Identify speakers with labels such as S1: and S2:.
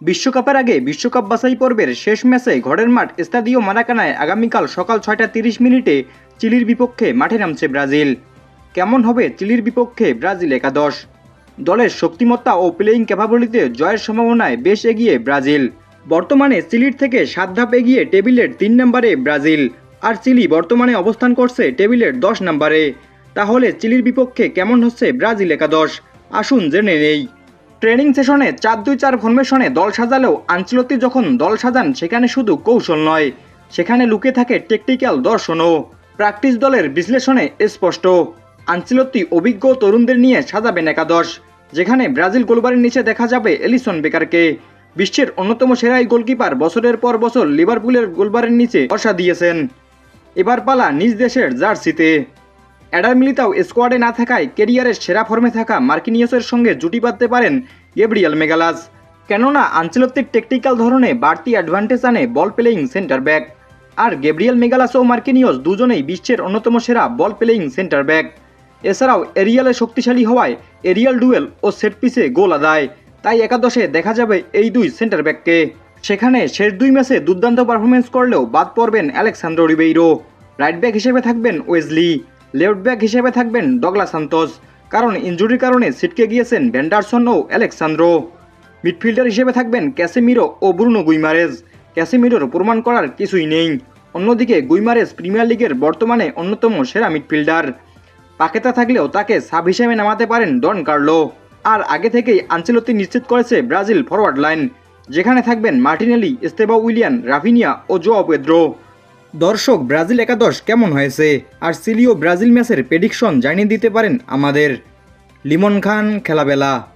S1: বিশ্বকাপের আগে বিশ্বকাপ বাছাই পর্বের শেষ ম্যাচে ঘরের মাঠ স্তাদিও মারাকানায় আগামীকাল সকাল ছয়টা তিরিশ মিনিটে চিলির বিপক্ষে মাঠে নামছে ব্রাজিল। কেমন হবে চিলির বিপক্ষে ব্রাজিল একাদশ? দলের শক্তিমত্তা ও প্লেয়িং ক্যাপাবিলিটিতে জয়ের সম্ভাবনায় বেশ এগিয়ে ব্রাজিল। বর্তমানে চিলির থেকে সাত ধাপ এগিয়ে টেবিলের তিন নম্বরে ব্রাজিল। আর চিলি বর্তমানে অবস্থান করছে টেবিলের দশ নম্বরে। তাহলে চিলির বিপক্ষে কেমন হচ্ছে ব্রাজিল একাদশ? আসুন জেনে নেই। ট্রেনিং সেশনে চার দুই চার ফরমেশনে দল সাজালেও আঞ্চলতি যখন দল সাজান, সেখানে শুধু কৌশল নয়। সেখানে লুকে থাকে টেকটিক্যাল দর্শনও। প্র্যাকটিস দলের বিশ্লেষণে স্পষ্ট। আঞ্চলতি অভিজ্ঞ তরুণদের নিয়ে সাজাবেন একাদশ, যেখানে ব্রাজিল গোলবারের নিচে দেখা যাবে এলিসন বেকারকে। বিশ্বের অন্যতম সেরাই গোলকিপার বছরের পর বছর লিভারপুলের গোলবারের নিচে বসা দিয়েছেন। এবার পালা নিজ দেশের জার্সিতে। অ্যাডার মিলিতাও স্কোয়াডে না থাকায় কেরিয়ারের সেরা ফর্মে থাকা মার্কিনিয়াসের সঙ্গে জুটি বাঁধতে পারেন গেব্রিয়াল মেগালাস। কেননা আঞ্চলতিক টেকনিক্যাল ধরনে বাড়তি অ্যাডভান্টেজ আনে বল প্লেয়িং সেন্টার ব্যাক। আর গেব্রিয়াল মেগালাস ও মার্কিনিয়স দুজনেই বিশ্বের অন্যতম সেরা বল প্লেয়িং সেন্টার ব্যাক। এছাড়াও, এরিয়ালে শক্তিশালী হওয়ায় এরিয়াল ডুয়েল ও সেট পিসে গোল আদায়। তাই একাদশে দেখা যাবে এই দুই সেন্টার ব্যাককে। সেখানে শেষ দুই ম্যাচে দুর্দান্ত পারফরমেন্স করলেও বাদ পড়বেন অ্যালেক্সান্দ্রো রিবেইরো। রাইট ব্যাক হিসেবে থাকবেন ওয়েজলি। লেফট ব্যাক হিসেবে থাকবেন ডগলা সান্তোস। কারণ ইনজুরির কারণে ছিটকে গিয়েছেন ভ্যান্ডারসন ও অ্যালেক্সান্দ্রো। মিডফিল্ডার হিসেবে থাকবেন ক্যাসেমিরো ও ব্রুনো গুইমারেজ। ক্যাসেমিরোর প্রমাণ করার কিছুই নেই। অন্যদিকে গুইমারেজ প্রিমিয়ার লিগের বর্তমানে অন্যতম সেরা মিডফিল্ডার। পাকেতা থাকলেও তাকে সাব হিসেবে নামাতে পারেন ডন কার্লো। আর আগে থেকেই আঞ্চলতি নিশ্চিত করেছে ব্রাজিল ফরওয়ার্ড লাইন। যেখানে থাকবেন মার্টিনেলি স্তেবা উইলিয়ান রাভিনিয়া ও জোয়া পেদ্রো। দর্শক, ব্রাজিল একাদশ কেমন হয়েছে? আর সিলিও ব্রাজিল ম্যাচের প্রেডিকশন জানিয়ে দিতে পারেন আমাদের। লিমন খান, খেলাবেলা।